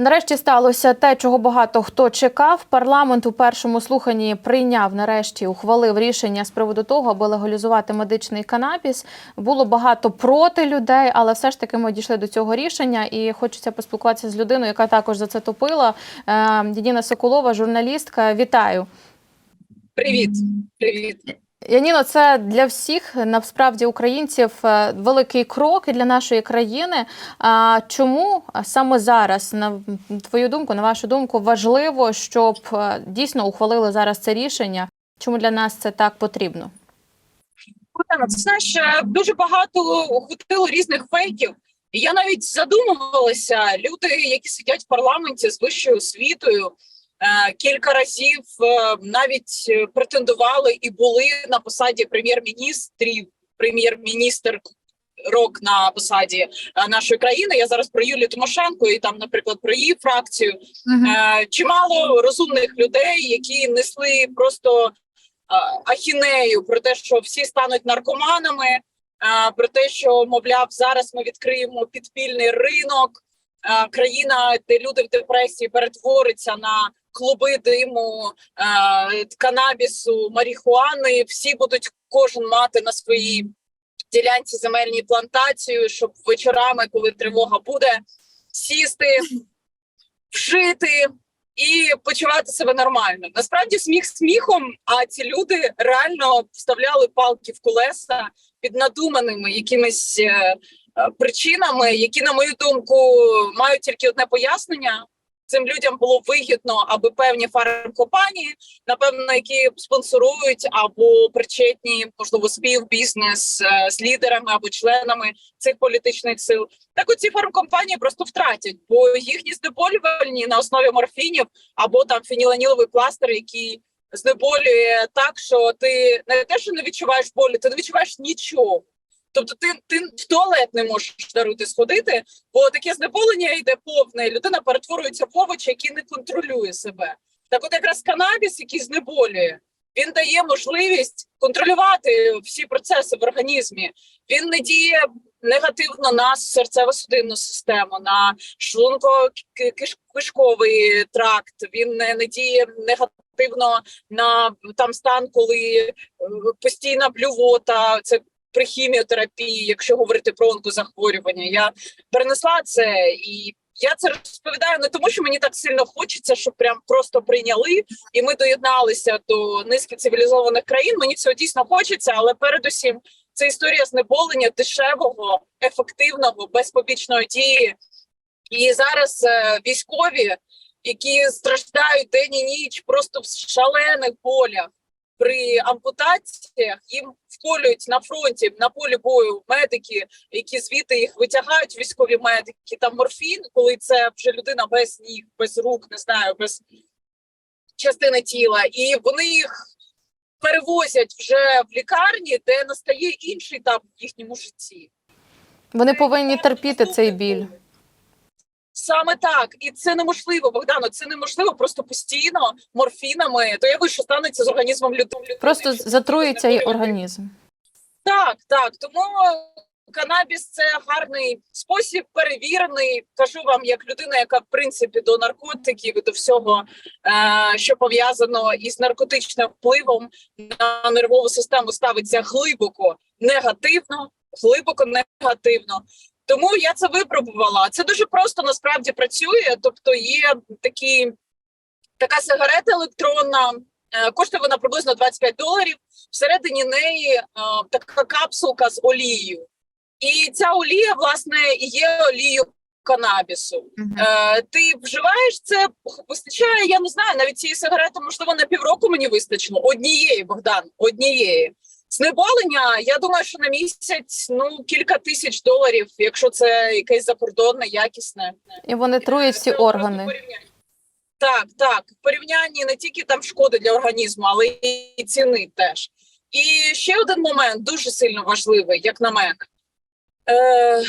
Нарешті сталося те, чого багато хто чекав. Парламент у першому слуханні прийняв нарешті ухвалив рішення з приводу того, аби легалізувати медичний канабіс. Було багато проти людей, але все ж таки ми дійшли до цього рішення. І хочеться поспілкуватися з людиною, яка також за це топила. Е, Яніна Соколова, журналістка. Вітаю. Привіт, привіт. Яніно, це для всіх насправді українців е, великий крок і для нашої країни. А чому саме зараз, на твою думку, на вашу думку, важливо, щоб е, дійсно ухвалили зараз це рішення? Чому для нас це так потрібно? Ти знаєш, дуже багато хватило різних фейків. Я навіть задумувалася, люди, які сидять в парламенті з вищою освітою, кілька разів е, навіть е, претендували і були на посаді прем'єр-міністрів, прем'єр-міністр рок на посаді е, нашої країни. Я зараз про Юлію Тимошенко і там, наприклад, про її фракцію. Е, чимало розумних людей, які несли просто е, ахінею про те, що всі стануть наркоманами, е, про те, що мовляв, зараз ми відкриємо підпільний ринок. е, Країна, де люди в депресії перетвориться на клуби диму, е, канабісу, марихуани. Всі будуть кожен мати на своїй ділянці земельній плантацію, щоб вечорами, коли тривога буде, сісти, вжити і почувати себе нормально. Насправді сміх сміхом, а ці люди реально вставляли палки в колеса під надуманими якимись е, е, причинами, які, на мою думку, мають тільки одне пояснення. Цим людям було вигідно, аби певні фармкомпанії, напевно, які спонсорують або причетні, можливо, співбізнес е, з лідерами або членами цих політичних сил. Так оці фармкомпанії просто втратять, бо їхні знеболювальні на основі морфінів або там феніланіловий пластир, який знеболює так, що ти не те, що не відчуваєш болю, ти не відчуваєш нічого. Тобто ти, ти в туалет не можеш даруйте сходити, бо таке знеболення йде повне, людина перетворюється в овочі, який не контролює себе. Так, от якраз канабіс, який знеболює, він дає можливість контролювати всі процеси в організмі. Він не діє негативно на серцево-судинну систему, на шлунко-кишковий тракт. Він не, не діє негативно на там стан, коли е, постійна блювота. Це при хіміотерапії, якщо говорити про онкозахворювання, я перенесла це і. Я це розповідаю не тому, що мені так сильно хочеться, щоб прям просто прийняли, і ми доєдналися до низки цивілізованих країн. Мені цього дійсно хочеться, але передусім це історія знеболення дешевого, ефективного, без побічної дії. І зараз е, військові, які страждають день і ніч, просто в шалених болях при ампутаціях їм вколюють на фронті на полі бою медики, які звідти їх витягають, військові медики. Там морфін, коли це вже людина без ніг, без рук, не знаю, без частини тіла, і вони їх перевозять вже в лікарні, де настає інший етап в їхньому житті. Вони повинні терпіти цей біль. Саме так, і це неможливо, Богдано. Це неможливо просто постійно морфінами. То я що станеться з організмом людини. Просто затруїться і організм. Так, так. Тому канабіс це гарний спосіб, перевірений. Кажу вам, як людина, яка в принципі до наркотиків і до всього, е, що пов'язано із наркотичним впливом на нервову систему, ставиться глибоко негативно, глибоко негативно. Тому я це випробувала. Це дуже просто насправді працює. Тобто, є такі така сигарета електронна. е, Коштує вона приблизно 25 доларів. Всередині неї е, така капсулка з олією, і ця олія, власне, є олією канабісу. Е, ти вживаєш це, вистачає, я не знаю, навіть цієї сигарети, можливо, на півроку мені вистачило. Однієї, Богдан, однієї. Знеболення, я думаю, що на місяць ну кілька тисяч доларів, якщо це якесь закордонне, якісне. І вони труять всі органи. Так, так. В порівнянні не тільки там шкоди для організму, але і ціни теж. І ще один момент дуже сильно важливий, як на мене. Е,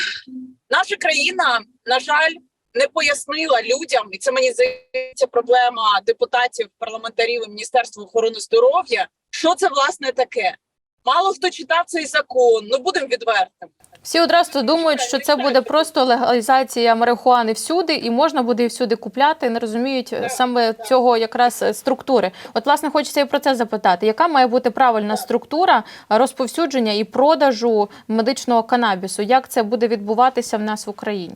наша країна, на жаль, не пояснила людям, і це мені здається проблема депутатів, парламентарів і Міністерства охорони здоров'я, що це власне таке. Мало хто читав цей закон. Ну будемо відвертими. Всі одразу думають, що це буде просто легалізація марихуани всюди, і можна буде і всюди купляти. Не розуміють е, саме цього якраз е, структури. От, власне, хочеться і про це запитати: яка має бути правильна структура розповсюдження і продажу медичного канабісу? Як це буде відбуватися в нас в Україні?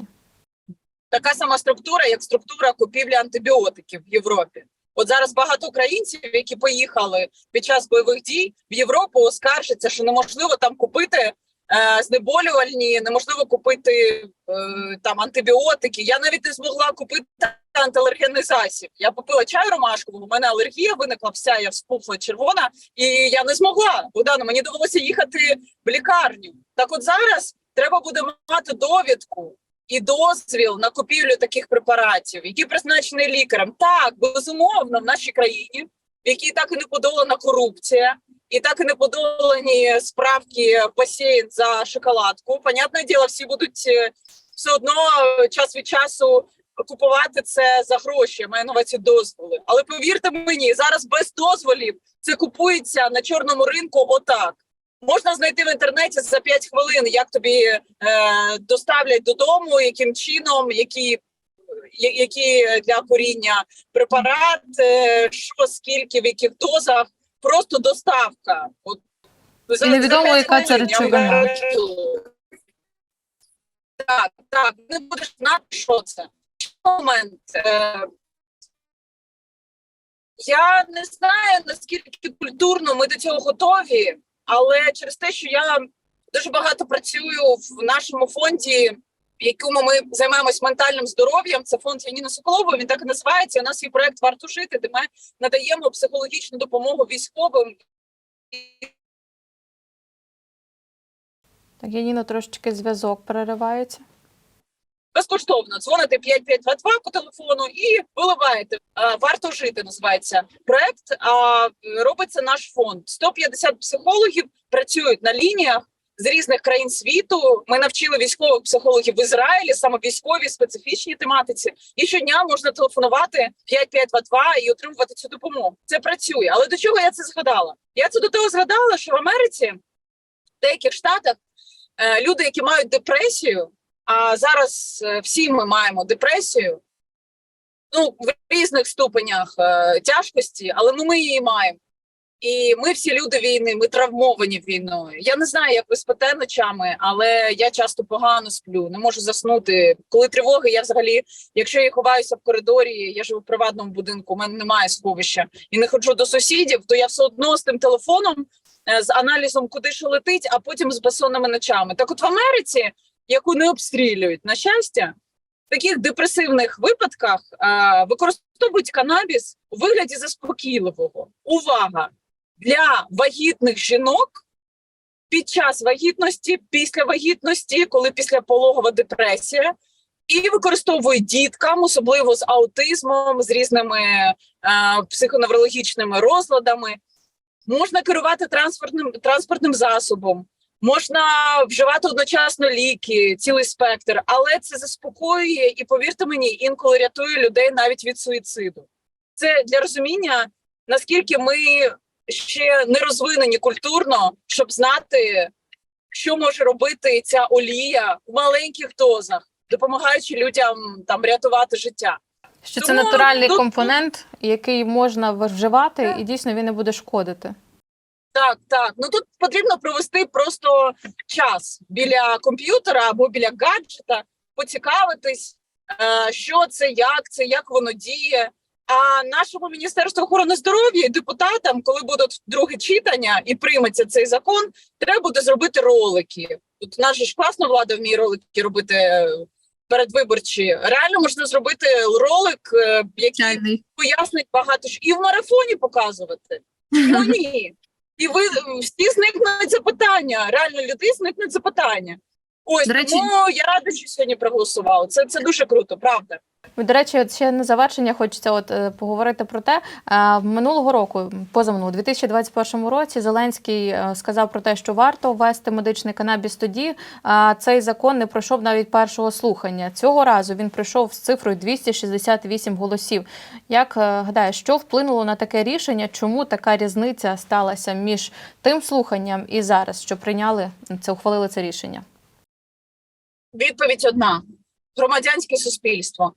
така сама структура, як структура купівлі антибіотиків в Європі. От зараз багато українців, які поїхали під час бойових дій в Європу, оскаржаться, що неможливо там купити е, знеболювальні, неможливо купити е, там антибіотики. Я навіть не змогла купити антиалергенний засіб. Я попила чай ромашкового, у мене алергія виникла, вся я вспухла червона, і я не змогла. Богдана, мені довелося їхати в лікарню. Так, от зараз треба буде мати довідку і дозвіл на купівлю таких препаратів, які призначені лікарем. Так, безумовно, в нашій країні, в якій так і не подолана корупція, і так і не подолані справки басейн за шоколадку. Понятне діло, всі будуть е, все одно час від часу купувати це за гроші. Я маю на увазі дозволи. Але повірте мені, зараз без дозволів це купується на чорному ринку. Отак. Можна знайти в інтернеті за 5 хвилин, як тобі е, доставлять додому, яким чином, які, які для коріння препарат, е, що скільки, в яких дозах, просто доставка. От, за- невідомо, за яка це речовина. Так, так, не будеш знати, що це. Момент. Е, я не знаю, наскільки культурно ми до цього готові, але через те, що я дуже багато працюю в нашому фонді, в якому ми займаємось ментальним здоров'ям. Це фонд Яніна Соколова. Він так і називається. У нас є проект Варто жити, де ми надаємо психологічну допомогу військовим. Так, Яніно, трошечки зв'язок переривається. Безкоштовно дзвоните 5522 по телефону і виливаєте. Варто жити називається проект. А робиться наш фонд. 150 психологів працюють на лініях з різних країн світу. Ми навчили військових психологів в Ізраїлі, саме військовій специфічній тематиці. І щодня можна телефонувати 5522 і отримувати цю допомогу. Це працює. Але до чого я це згадала? Я це до того згадала, що в Америці, в деяких штатах, е, люди, які мають депресію. А зараз е, всі ми маємо депресію. Ну, в різних ступенях е, тяжкості, але ну, ми її маємо. І ми всі люди війни, ми травмовані війною. Я не знаю, як ви спите ночами, але я часто погано сплю, не можу заснути. Коли тривоги, я взагалі, якщо я ховаюся в коридорі, я живу в приватному будинку, у мене немає сховища і не ходжу до сусідів, то я все одно з тим телефоном, е, з аналізом, куди що летить, а потім з безсонними ночами. Так, от в Америці яку не обстрілюють. На щастя, в таких депресивних випадках е, використовують канабіс у вигляді заспокійливого. Увага! Для вагітних жінок під час вагітності, після вагітності, коли післяпологова депресія, і використовують діткам, особливо з аутизмом, з різними е, психоневрологічними розладами. Можна керувати транспортним транспортним засобом, можна вживати одночасно ліки, цілий спектр, але це заспокоює і повірте мені, інколи рятує людей навіть від суїциду. Це для розуміння, наскільки ми ще не розвинені культурно, щоб знати, що може робити ця олія в маленьких дозах, допомагаючи людям там рятувати життя. Що це натуральний тут- компонент, який можна вживати, і дійсно він не буде шкодити. Так, так. Ну тут потрібно провести просто час біля комп'ютера або біля гаджета, поцікавитись, е, що це, як це, як воно діє. А нашому міністерству охорони здоров'я і депутатам, коли буде друге читання і прийметься цей закон, треба буде зробити ролики. Тут наша ж класна влада вміє ролики робити е, передвиборчі. Реально можна зробити ролик, е, який пояснить багато що і в марафоні показувати. Ну ні. І ви всі зникнуть запитання. Реально, людей зникнуть запитання. Ось До речі- тому я рада, що сьогодні проголосувала. Це це дуже круто, правда. До речі, от ще на завершення хочеться от е, поговорити про те. е, Минулого року, позаминулого, у 2021 році, Зеленський е, сказав про те, що варто ввести медичний канабіс тоді. Цей закон не пройшов навіть першого слухання. Цього разу він прийшов з цифрою 268 голосів. Як гадаєш, що вплинуло на таке рішення? Чому така різниця сталася між тим слуханням і зараз, що прийняли це, ухвалили це рішення? Відповідь одна: громадянське суспільство.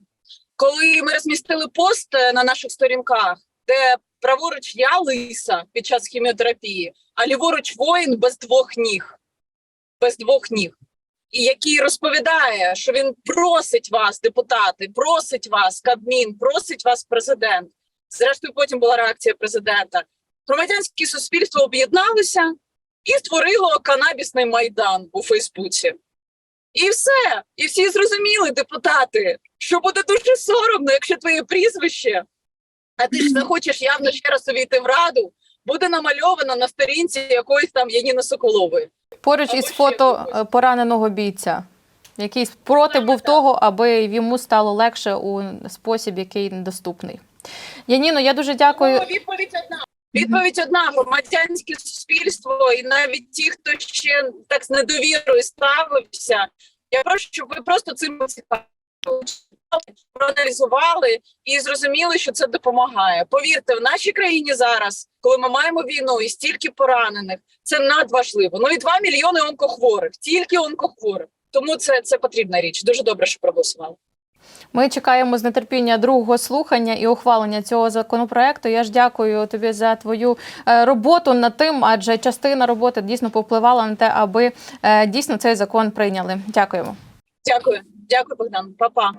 Коли ми розмістили пост е, на наших сторінках, де праворуч я лиса під час хіміотерапії, а ліворуч воїн без двох ніг, без двох ніг, і який розповідає, що він просить вас, депутати, просить вас, Кабмін, просить вас президент. Зрештою, потім була реакція президента. Громадянське суспільство об'єдналося і створило канабісний майдан у Фейсбуці. І все. І всі зрозуміли, депутати, що буде дуже соромно, якщо твоє прізвище, а ти ж захочеш явно ще раз увійти в раду, буде намальовано на сторінці якоїсь там Яніни Соколової. Поруч із фото е, пораненого бійця, який проти був того, аби йому стало легше у спосіб, який доступний. Яніно, я дуже дякую. Відповідь одна. Відповідь одна: громадянське суспільство, і навіть ті, хто ще так з недовірою ставився. Я прошу, щоб ви просто цим поцікавилися, проаналізували і зрозуміли, що це допомагає. Повірте, в нашій країні зараз, коли ми маємо війну і стільки поранених, це надважливо. Ну і 2 мільйони онкохворих, тільки онкохворих. Тому це, це потрібна річ. Дуже добре, що проголосували. Ми чекаємо з нетерпіння другого слухання і ухвалення цього законопроекту. Я ж дякую тобі за твою е, роботу над тим, адже частина роботи дійсно повпливала на те, аби е, дійсно цей закон прийняли. Дякуємо. Дякую, дякую, Богдан. Па-па.